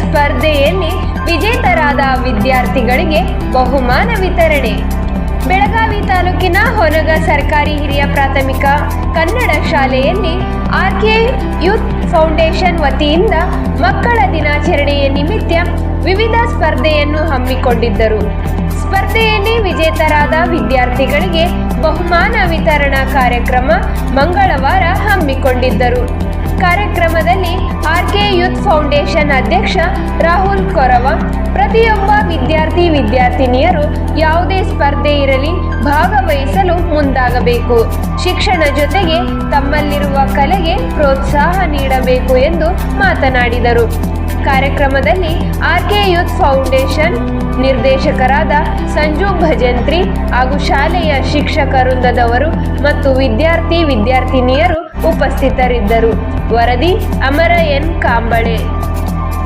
ಸ್ಪರ್ಧೆಯಲ್ಲಿ ವಿಜೇತರಾದ ವಿದ್ಯಾರ್ಥಿಗಳಿಗೆ ಬಹುಮಾನ ವಿತರಣೆ. ಬೆಳಗಾವಿ ತಾಲೂಕಿನ ಹೊನಗ ಸರ್ಕಾರಿ ಹಿರಿಯ ಪ್ರಾಥಮಿಕ ಕನ್ನಡ ಶಾಲೆಯಲ್ಲಿ ಆರ್ಕೆ ಯೂತ್ ಫೌಂಡೇಶನ್ ವತಿಯಿಂದ ಮಕ್ಕಳ ದಿನಾಚರಣೆಯ ನಿಮಿತ್ತ ವಿವಿಧ ಸ್ಪರ್ಧೆಯನ್ನು ಹಮ್ಮಿಕೊಂಡಿದ್ದರು. ಸ್ಪರ್ಧೆಯಲ್ಲಿ ವಿಜೇತರಾದ ವಿದ್ಯಾರ್ಥಿಗಳಿಗೆ ಬಹುಮಾನ ವಿತರಣಾ ಕಾರ್ಯಕ್ರಮ ಮಂಗಳವಾರ ಹಮ್ಮಿಕೊಂಡಿದ್ದರು. ಕಾರ್ಯಕ್ರಮದಲ್ಲಿ ಆರ್ಕೆ ಯೂತ್ ಫೌಂಡೇಶನ್ ಅಧ್ಯಕ್ಷ ರಾಹುಲ್ ಕೊರವ, ಪ್ರತಿಯೊಬ್ಬ ವಿದ್ಯಾರ್ಥಿ ವಿದ್ಯಾರ್ಥಿನಿಯರು ಯಾವುದೇ ಸ್ಪರ್ಧೆ ಇರಲಿ ಭಾಗವಹಿಸಲು ಮುಂದಾಗಬೇಕು. ಶಿಕ್ಷಣ ಜೊತೆಗೆ ತಮ್ಮಲ್ಲಿರುವ ಕಲೆಗೆ ಪ್ರೋತ್ಸಾಹ ನೀಡಬೇಕು ಎಂದು ಮಾತನಾಡಿದರು. ಕಾರ್ಯಕ್ರಮದಲ್ಲಿ ಆರ್ಕೆ ಯೂತ್ ಫೌಂಡೇಶನ್ ನಿರ್ದೇಶಕರಾದ ಸಂಜು ಭಜಂತ್ರಿ ಹಾಗೂ ಶಾಲೆಯ ಶಿಕ್ಷಕ ವೃಂದದವರು ಮತ್ತು ವಿದ್ಯಾರ್ಥಿ ವಿದ್ಯಾರ್ಥಿನಿಯರು ಉಪಸ್ಥಿತರಿದ್ದರು. ವರದಿ ಅಮರ ಎನ್ ಕಾಂಬಳೆ.